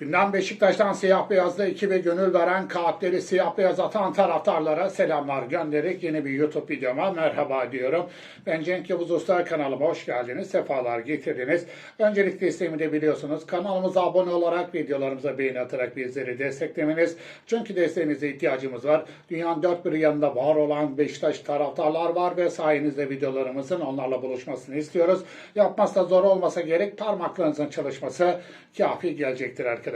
Gündem Beşiktaş'tan siyah beyazda iki ve gönül veren kağıtları siyah beyaz atan taraftarlara selamlar göndererek yeni bir YouTube videoma merhaba diyorum. Ben Cenk Yavuz Usta kanalıma hoş geldiniz, sefalar getirdiniz. Öncelikle isteğimi de biliyorsunuz kanalımıza abone olarak videolarımıza beğeni atarak bizleri desteklemeniz. Çünkü desteğinize ihtiyacımız var. Dünyanın dört bir yanında var olan Beşiktaş taraftarlar var ve sayenizde videolarımızın onlarla buluşmasını istiyoruz. Yapmazsa zor olmasa gerek parmaklarınızın çalışması kafi gelecektir arkadaşlar.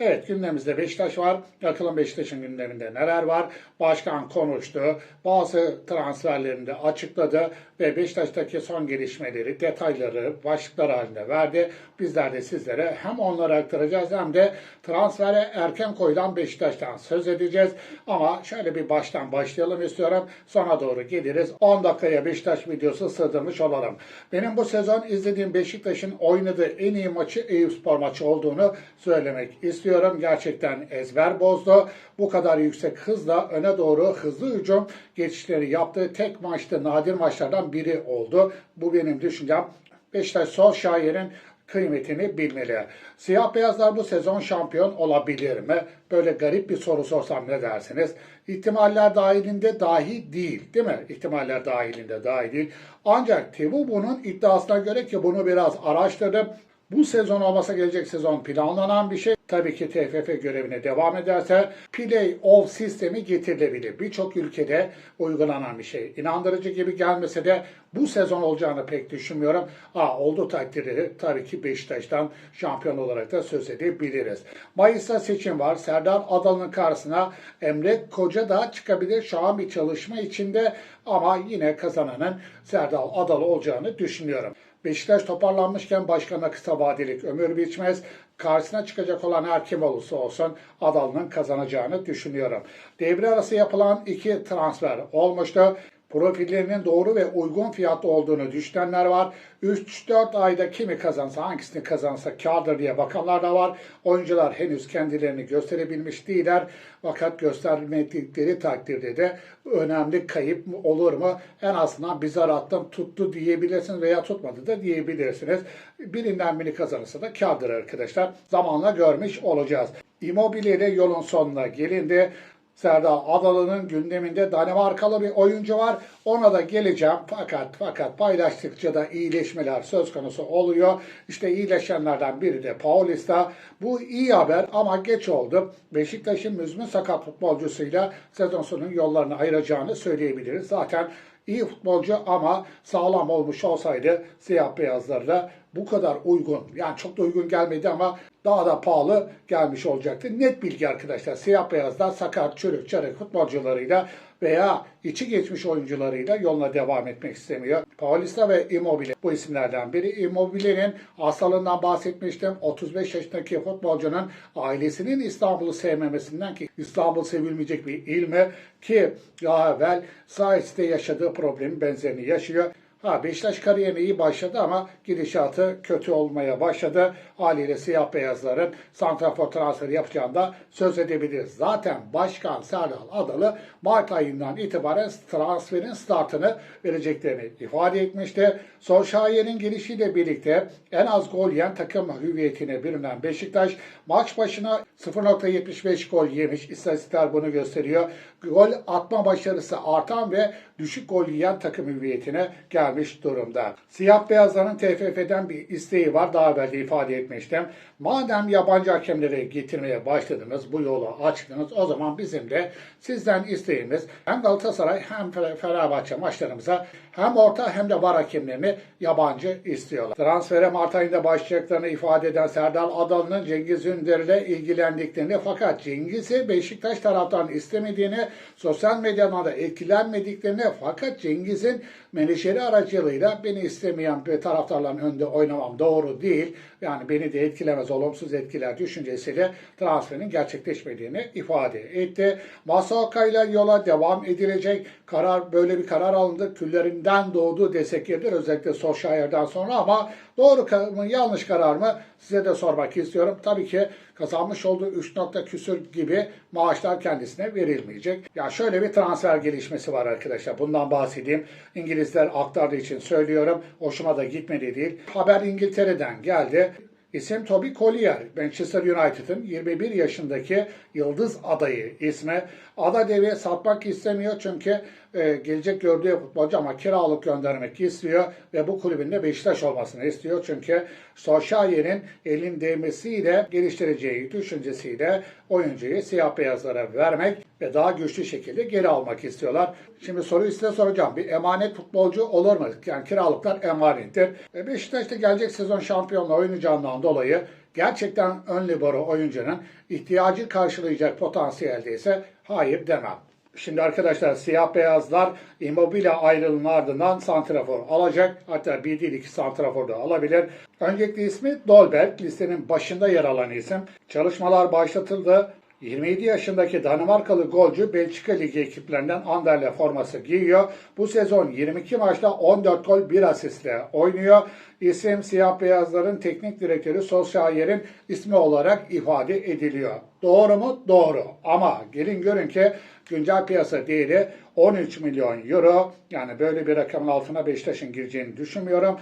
Evet gündemimizde Beşiktaş var. Bakalım Beşiktaş'ın gündeminde neler var? Başkan konuştu. Bazı transferlerini de açıkladı ve Beşiktaş'taki son gelişmeleri, detayları, başlıklar halinde verdi. Bizler de sizlere hem onları aktaracağız hem de transfere erken koyulan Beşiktaş'tan söz edeceğiz. Ama şöyle bir baştan başlayalım istiyorum. Sona doğru geliriz. 10 dakikaya Beşiktaş videosu sığdırmış olalım. Benim bu sezon izlediğim Beşiktaş'ın oynadığı en iyi maçı Eyüpspor maçı olduğunu söylemek istiyorum. Gerçekten ezber bozdu. Bu kadar yüksek hızla öne doğru hızlı hücum geçişleri yaptığı tek maçta nadir maçlardan biri oldu. Bu benim düşüncem. Beşiktaş Solskjaer'in kıymetini bilmeli. Siyah beyazlar bu sezon şampiyon olabilir mi? Böyle garip bir soru sorsam ne dersiniz? İhtimaller dahilinde dahi değil, değil mi? İhtimaller dahilinde dahi değil. Ancak Tevu bunun iddiasına göre ki bunu biraz araştırdım. Bu sezon olmasa gelecek sezon planlanan bir şey. Tabii ki TFF görevine devam ederse play-off sistemi getirilebilir. Birçok ülkede uygulanan bir şey. İnandırıcı gibi gelmese de bu sezon olacağını pek düşünmüyorum. Aa, oldu takdirde tabii ki Beşiktaş'tan şampiyon olarak da söz edebiliriz. Mayıs'ta seçim var. Serdar Adalı'nın karşısına Emre Koca da çıkabilir. Şu an bir çalışma içinde ama yine kazananın Serdar Adalı olacağını düşünüyorum. Beşiktaş toparlanmışken başkana kısa vadelik ömür biçmez. Karşısına çıkacak olan her kim olursa olsun Adalı'nın kazanacağını düşünüyorum. Devre arası yapılan iki transfer olmuştu. Profillerinin doğru ve uygun fiyatlı olduğunu düşünenler var. 3-4 ayda kimi kazansa, hangisini kazansa kârdır diye bakanlar da var. Oyuncular henüz kendilerini gösterebilmiş değiller. Fakat göstermedikleri takdirde de önemli kayıp olur mu? En azından bir zar attım tuttu diyebilirsiniz veya tutmadı da diyebilirsiniz. Birinden biri kazanırsa da kârdır arkadaşlar. Zamanla görmüş olacağız. Immobile'de yolun sonuna gelindi. Serdar Adalı'nın gündeminde Danimarkalı bir oyuncu var. Ona da geleceğim. Fakat fakat paylaştıkça da iyileşmeler söz konusu oluyor. İşte iyileşenlerden biri de Paulista. Bu iyi haber ama geç oldu. Beşiktaş'ın müzmin sakat futbolcusuyla sezon sonu yollarını ayıracağını söyleyebiliriz. Zaten iyi futbolcu ama sağlam olmuş olsaydı siyah beyazlarla bu kadar uygun yani çok da uygun gelmedi ama daha da pahalı gelmiş olacaktı. Net bilgi arkadaşlar. Siyah beyazlar sakat, çürük, çarık futbolcularıyla veya içi geçmiş oyuncularıyla yoluna devam etmek istemiyor. Paulista ve Immobile bu isimlerden biri. Immobile'nin hastalığından bahsetmiştim. 35 yaşındaki futbolcunun ailesinin İstanbul'u sevmemesinden ki İstanbul sevilmeyecek bir il mi ki daha evvel Saiz'de yaşadığı problemin benzerini yaşıyor. Ha Beşiktaş kariyerine iyi başladı ama gidişatı kötü olmaya başladı. Haliyle siyah beyazların santrafor transferi yapacağında söz edebiliriz. Zaten Başkan Serdal Adalı Mart ayından itibaren transferin startını vereceklerini ifade etmişti. Solskjaer'in gelişiyle birlikte en az gol yiyen takım hüviyetine bürünen Beşiktaş maç başına 0.75 gol yemiş. İstatistikler bunu gösteriyor. Gol atma başarısı artan ve düşük gol yiyen takım hüviyetine gelmiş durumda. Siyah beyazların TFF'den bir isteği var. Daha evvel de ifade etmiştim. Madem yabancı hakemleri getirmeye başladınız, bu yolu açtınız, o zaman bizim de sizden isteğimiz hem Galatasaray hem Fenerbahçe maçlarımıza hem orta hem de var hakemlerini yabancı istiyorlar. Transfere Mart ayında başlayacaklarını ifade eden Serdar Adalı'nın Cengiz Ünder'le ilgilendiklerini fakat Cengiz'i Beşiktaş taraftan istemediğini, sosyal medyadan da etkilenmediklerini fakat Cengiz'in menajeri aracılığıyla beni istemeyen taraftarların önünde oynamam doğru değil. Yani beni de etkilemez, olumsuz etkiler düşüncesiyle transferin gerçekleşmediğini ifade etti. Masaoka ile yola devam edilecek. Karar böyle bir karar alındı. Küllerinden doğdu desek yeridir. Özellikle Solskjaer'den sonra ama doğru mı yanlış karar mı size de sormak istiyorum. Tabii ki kazanmış olduğu 3 nokta küsür gibi maaşlar kendisine verilmeyecek. Ya şöyle bir transfer gelişmesi var arkadaşlar. Bundan bahsedeyim. İngilizler aktardığı için söylüyorum. Hoşuma da gitmedi değil. Haber İngiltere'den geldi. İsim Toby Collier, Manchester United'ın 21 yaşındaki yıldız adayı ismi. Ada devi satmak istemiyor çünkü e, gelecek gördüğü futbolcu ama kiralık göndermek istiyor ve bu kulübün de Beşiktaş olmasını istiyor. Çünkü Solskjaer'in elin değmesiyle geliştireceği düşüncesiyle oyuncuyu siyah beyazlara vermek ve daha güçlü şekilde geri almak istiyorlar. Şimdi soruyu size soracağım. Bir emanet futbolcu olur mu? Yani kiralıklar emanettir. E, Beşiktaş'ta gelecek sezon şampiyonla oynayacağından dolayı gerçekten ön libero oyuncunun ihtiyacı karşılayacak potansiyelde ise hayır demem. Şimdi arkadaşlar siyah beyazlar Immobile ayrılığının ardından santrafor alacak. Hatta bir değil iki santrafor da alabilir. Öncelikle ismi Dolberg listenin başında yer alan isim. Çalışmalar başlatıldı. 27 yaşındaki Danimarkalı golcü Belçika Ligi ekiplerinden Anderlecht forması giyiyor. Bu sezon 22 maçta 14 gol 1 asistle oynuyor. İsim siyah beyazların teknik direktörü Solskjaer'in ismi olarak ifade ediliyor. Doğru mu? Doğru. Ama gelin görün ki güncel piyasa değeri 13 milyon euro. Yani böyle bir rakamın altına Beşiktaş'ın gireceğini düşünmüyorum.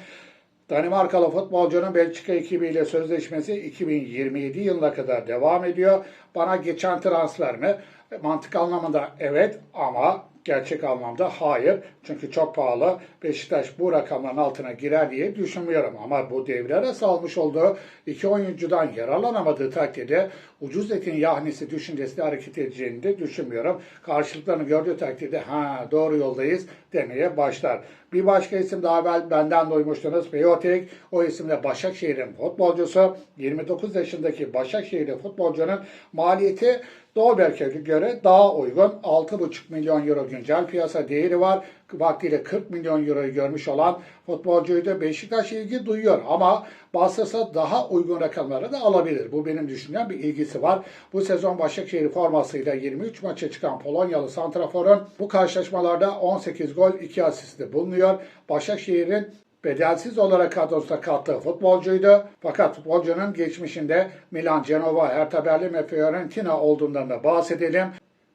Danimarkalı futbolcunun Belçika ekibiyle sözleşmesi 2027 yılına kadar devam ediyor. Bana geçen transfer mi? Mantık anlamında evet ama gerçek anlamda hayır. Çünkü çok pahalı. Beşiktaş bu rakamların altına girer diye düşünmüyorum. Ama bu devre arası almış olduğu iki oyuncudan yararlanamadığı takdirde ucuz etin yahnisi düşüncesiyle hareket edeceğini de düşünmüyorum. Karşılıklarını gördüğü takdirde ha doğru yoldayız demeye başlar. Bir başka isim daha evvel benden duymuştunuz. Peyotek. O isimde Başakşehir'in futbolcusu. 29 yaşındaki Başakşehir'li futbolcunun maliyeti Dolberg'e göre daha uygun. 6,5 milyon euro güncel piyasa değeri var. Vaktiyle 40 milyon euroyu görmüş olan futbolcuydu. Beşiktaş ilgi duyuyor ama bastırsa daha uygun rakamlara da alabilir. Bu benim düşüncem bir ilgisi var. Bu sezon Başakşehir formasıyla 23 maça çıkan Polonyalı Santrafor'un bu karşılaşmalarda 18 gol 2 asisti bulunuyor. Başakşehir'in bedelsiz olarak kadrosuna kattığı futbolcuydu. Fakat futbolcunun geçmişinde Milan, Genova, Hertha Berlin ve Fiorentina olduğundan da bahsedelim.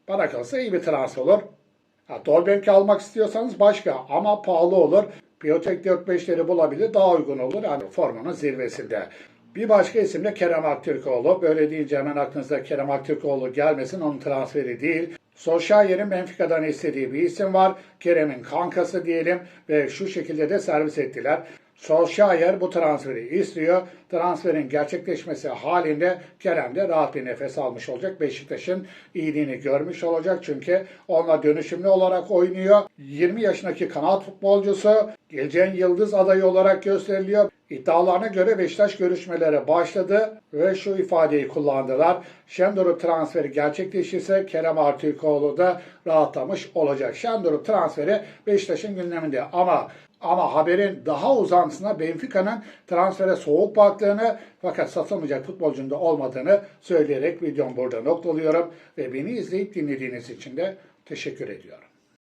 Bana kalırsa iyi bir transfer olur. Ha, Dolberg'i almak istiyorsanız başka ama pahalı olur. Piyotek 4-5'leri bulabilir daha uygun olur. Yani formunun zirvesinde. Bir başka isim de Kerem Aktürkoğlu. Böyle deyince hemen aklınıza Kerem Aktürkoğlu gelmesin. Onun transferi değil. Solskjaer'in Benfica'dan istediği bir isim var. Kerem'in kankası diyelim ve şu şekilde de servis ettiler. Solskjaer bu transferi istiyor. Transferin gerçekleşmesi halinde Kerem de rahat bir nefes almış olacak. Beşiktaş'ın iyiliğini görmüş olacak. Çünkü onunla dönüşümlü olarak oynuyor. 20 yaşındaki kanat futbolcusu geleceğin yıldız adayı olarak gösteriliyor. İddialarına göre Beşiktaş görüşmelere başladı ve şu ifadeyi kullandılar. Şendorf transferi gerçekleşirse Kerem Aktürkoğlu da rahatlamış olacak. Şendorf transferi Beşiktaş'ın gündeminde ama ama haberin daha uzantısına Benfica'nın transfere soğuk baktığını fakat satılmayacak futbolcunun da olmadığını söyleyerek videomu burada noktalıyorum ve beni izleyip dinlediğiniz için de teşekkür ediyorum.